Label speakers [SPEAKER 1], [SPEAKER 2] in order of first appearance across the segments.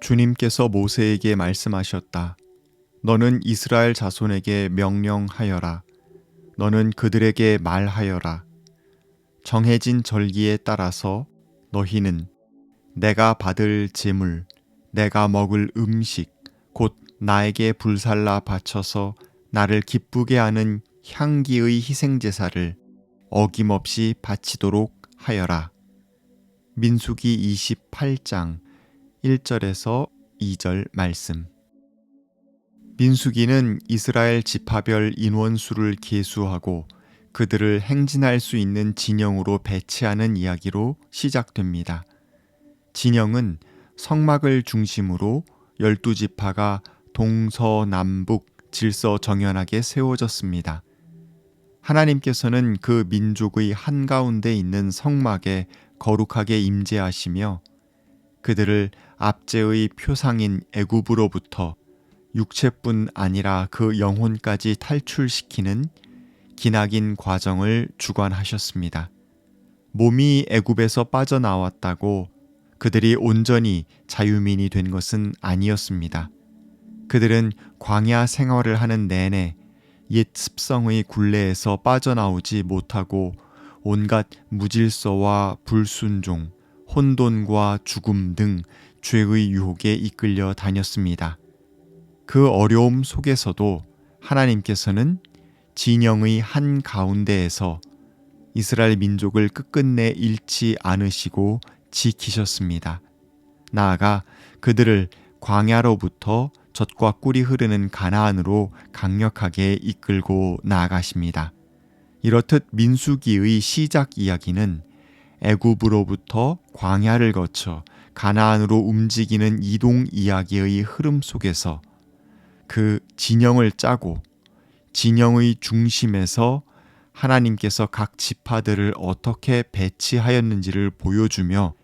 [SPEAKER 1] 주님께서 모세에게 말씀하셨다. 너는 이스라엘 자손에게 명령하여라. 너는 그들에게 말하여라. 정해진 절기에 따라서 너희는 내가 받을 제물, 내가 먹을 음식, 곧 나에게 불살라 바쳐서 나를 기쁘게 하는 향기의 희생제사를 어김없이 바치도록 하여라. 민수기 28장 1절에서 2절 말씀. 민수기는 이스라엘 지파별 인원수를 계수하고 그들을 행진할 수 있는 진영으로 배치하는 이야기로 시작됩니다. 진영은 성막을 중심으로 열두 지파가 동서남북 질서 정연하게 세워졌습니다. 하나님께서는 그 민족의 한가운데 있는 성막에 거룩하게 임재하시며 그들을 압제의 표상인 애굽으로부터 육체뿐 아니라 그 영혼까지 탈출시키는 기나긴 과정을 주관하셨습니다. 몸이 애굽에서 빠져나왔다고 그들이 온전히 자유민이 된 것은 아니었습니다. 그들은 광야 생활을 하는 내내 옛 습성의 굴레에서 빠져나오지 못하고 온갖 무질서와 불순종, 혼돈과 죽음 등 죄의 유혹에 이끌려 다녔습니다. 그 어려움 속에서도 하나님께서는 진영의 한 가운데에서 이스라엘 민족을 끝끝내 잃지 않으시고 지키셨습니다. 나아가 그들을 광야로부터 젖과 꿀이 흐르는 가나안으로 강력하게 이끌고 나아가십니다. 이렇듯 민수기의 시작 이야기는 애굽으로부터 광야를 거쳐 가나안으로 움직이는 이동 이야기의 흐름 속에서 그 진영을 짜고 진영의 중심에서 하나님께서 각 지파들을 어떻게 배치하였는지를 보여주며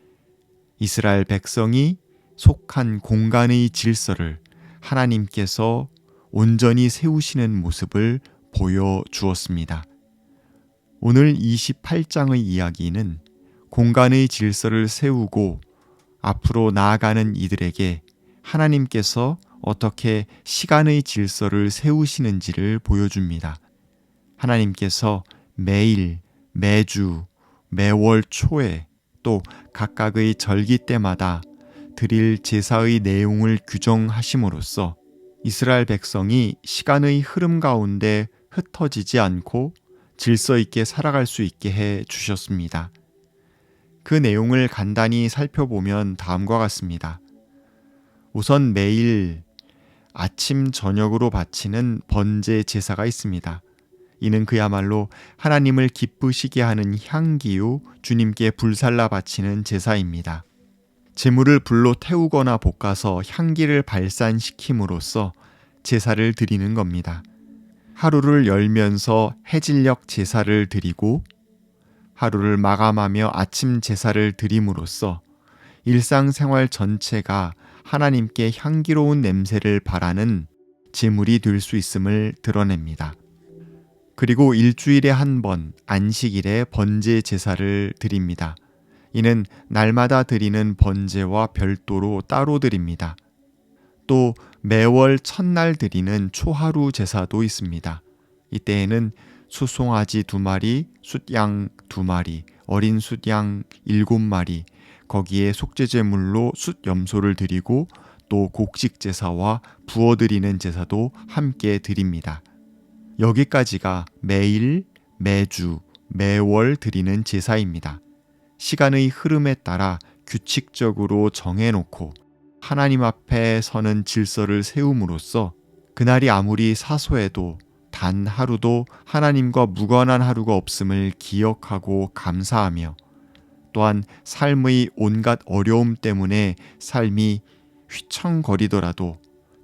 [SPEAKER 1] 이스라엘 백성이 속한 공간의 질서를 하나님께서 온전히 세우시는 모습을 보여주었습니다. 오늘 28장의 이야기는 공간의 질서를 세우고 앞으로 나아가는 이들에게 하나님께서 어떻게 시간의 질서를 세우시는지를 보여줍니다. 하나님께서 매일, 매주, 매월 초에 또 각각의 절기 때마다 드릴 제사의 내용을 규정하심으로써 이스라엘 백성이 시간의 흐름 가운데 흩어지지 않고 질서 있게 살아갈 수 있게 해 주셨습니다. 그 내용을 간단히 살펴보면 다음과 같습니다. 우선 매일 아침 저녁으로 바치는 번제 제사가 있습니다. 이는 그야말로 하나님을 기쁘시게 하는 향기요 주님께 불살라 바치는 제사입니다. 재물을 불로 태우거나 볶아서 향기를 발산시킴으로써 제사를 드리는 겁니다. 하루를 열면서 해질녘 제사를 드리고 하루를 마감하며 아침 제사를 드림으로써 일상생활 전체가 하나님께 향기로운 냄새를 바라는 제물이 될 수 있음을 드러냅니다. 그리고 일주일에 한 번 안식일에 번제 제사를 드립니다. 이는 날마다 드리는 번제와 별도로 따로 드립니다. 또 매월 첫날 드리는 초하루 제사도 있습니다. 이때에는 수송아지 두 마리, 숫양 두 마리, 어린 숫양 일곱 마리, 거기에 속죄제물로 숫염소를 드리고 또 곡식 제사와 부어 드리는 제사도 함께 드립니다. 여기까지가 매일, 매주, 매월 드리는 제사입니다. 시간의 흐름에 따라 규칙적으로 정해놓고 하나님 앞에 서는 질서를 세움으로써 그날이 아무리 사소해도 단 하루도 하나님과 무관한 하루가 없음을 기억하고 감사하며 또한 삶의 온갖 어려움 때문에 삶이 휘청거리더라도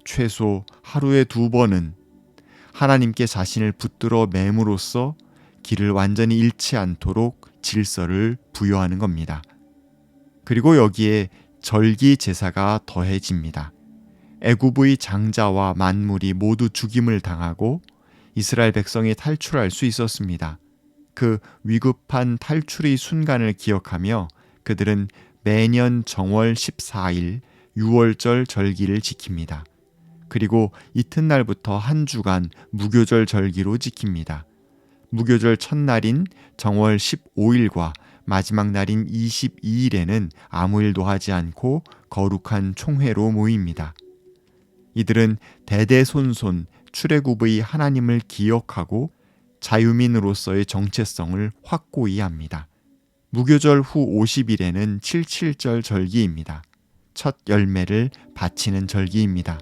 [SPEAKER 1] 최소 하루에 두 번은 하나님께 자신을 붙들어 맴으로써 길을 완전히 잃지 않도록 질서를 부여하는 겁니다. 그리고 여기에 절기 제사가 더해집니다. 애굽의 장자와 만물이 모두 죽임을 당하고 이스라엘 백성이 탈출할 수 있었습니다. 그 위급한 탈출의 순간을 기억하며 그들은 매년 정월 14일 유월절 절기를 지킵니다. 그리고 이튿날부터 한 주간 무교절 절기로 지킵니다. 무교절 첫날인 정월 15일과 마지막 날인 22일에는 아무 일도 하지 않고 거룩한 총회로 모입니다. 이들은 대대손손 출애굽의 하나님을 기억하고 자유민으로서의 정체성을 확고히 합니다. 무교절 후 50일에는 77절 절기입니다. 첫 열매를 바치는 절기입니다.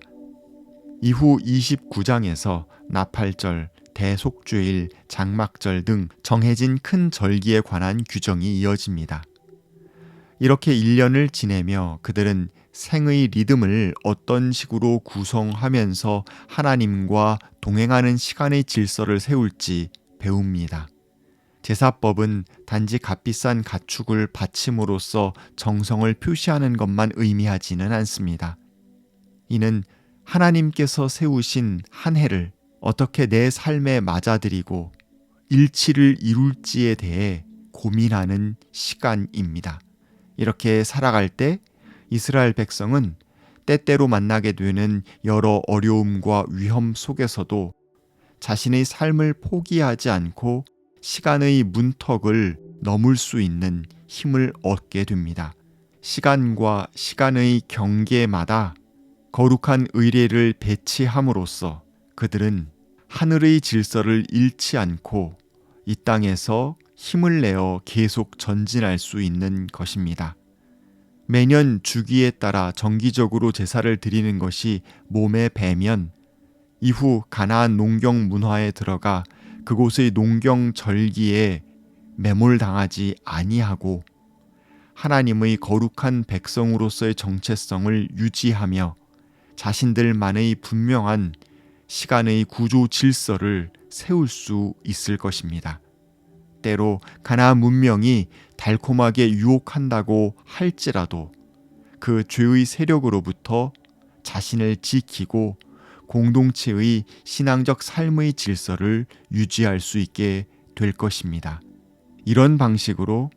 [SPEAKER 1] 이후 29장에서 나팔절, 대속죄일, 장막절 등 정해진 큰 절기에 관한 규정이 이어집니다. 이렇게 1년을 지내며 그들은 생의 리듬을 어떤 식으로 구성하면서 하나님과 동행하는 시간의 질서를 세울지 배웁니다. 제사법은 단지 값비싼 가축을 바침으로써 정성을 표시하는 것만 의미하지는 않습니다. 이는 하나님께서 세우신 한 해를 어떻게 내 삶에 맞아들이고 일치를 이룰지에 대해 고민하는 시간입니다. 이렇게 살아갈 때 이스라엘 백성은 때때로 만나게 되는 여러 어려움과 위험 속에서도 자신의 삶을 포기하지 않고 시간의 문턱을 넘을 수 있는 힘을 얻게 됩니다. 시간과 시간의 경계마다 거룩한 의례를 배치함으로써 그들은 하늘의 질서를 잃지 않고 이 땅에서 힘을 내어 계속 전진할 수 있는 것입니다. 매년 주기에 따라 정기적으로 제사를 드리는 것이 몸에 배면 이후 가나안 농경 문화에 들어가 그곳의 농경 절기에 매몰당하지 아니하고 하나님의 거룩한 백성으로서의 정체성을 유지하며 자신들만의 분명한 시간의 구조 질서를 세울 수 있을 것입니다. 때로 가나안 문명이 달콤하게 유혹한다고 할지라도 그 죄의 세력으로부터 자신을 지키고 공동체의 신앙적 삶의 질서를 유지할 수 있게 될 것입니다. 이런 방식으로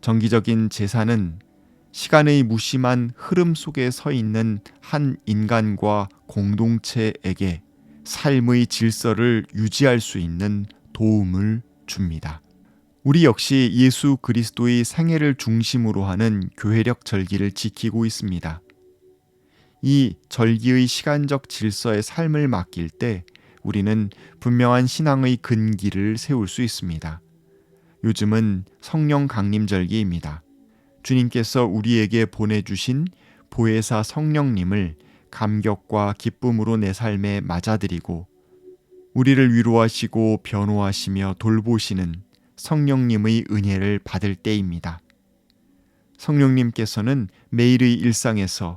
[SPEAKER 1] 정기적인 제사는 시간의 무심한 흐름 속에 서 있는 한 인간과 공동체에게 삶의 질서를 유지할 수 있는 도움을 줍니다. 우리 역시 예수 그리스도의 생애를 중심으로 하는 교회력 절기를 지키고 있습니다. 이 절기의 시간적 질서의 삶을 맡길 때 우리는 분명한 신앙의 근기를 세울 수 있습니다. 요즘은 성령 강림 절기입니다. 주님께서 우리에게 보내주신 보혜사 성령님을 감격과 기쁨으로 내 삶에 맞아들이고 우리를 위로하시고 변호하시며 돌보시는 성령님의 은혜를 받을 때입니다. 성령님께서는 매일의 일상에서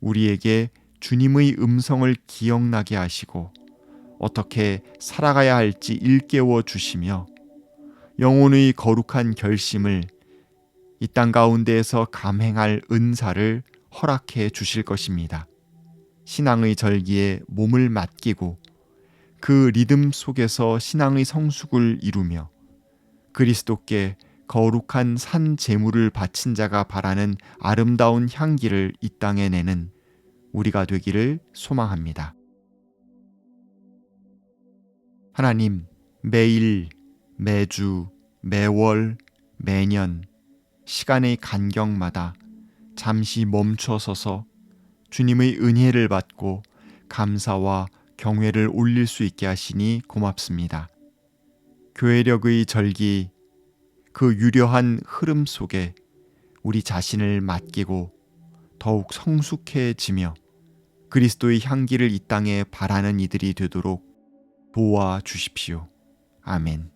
[SPEAKER 1] 우리에게 주님의 음성을 기억나게 하시고 어떻게 살아가야 할지 일깨워 주시며 영혼의 거룩한 결심을 이 땅 가운데에서 감행할 은사를 허락해 주실 것입니다. 신앙의 절기에 몸을 맡기고 그 리듬 속에서 신앙의 성숙을 이루며 그리스도께 거룩한 산 제물을 바친 자가 바라는 아름다운 향기를 이 땅에 내는 우리가 되기를 소망합니다. 하나님, 매일, 매주, 매월, 매년, 시간의 간격마다 잠시 멈춰 서서 주님의 은혜를 받고 감사와 경외를 올릴 수 있게 하시니 고맙습니다. 교회력의 절기, 그 유려한 흐름 속에 우리 자신을 맡기고 더욱 성숙해지며 그리스도의 향기를 이 땅에 바라는 이들이 되도록 도와 주십시오. 아멘.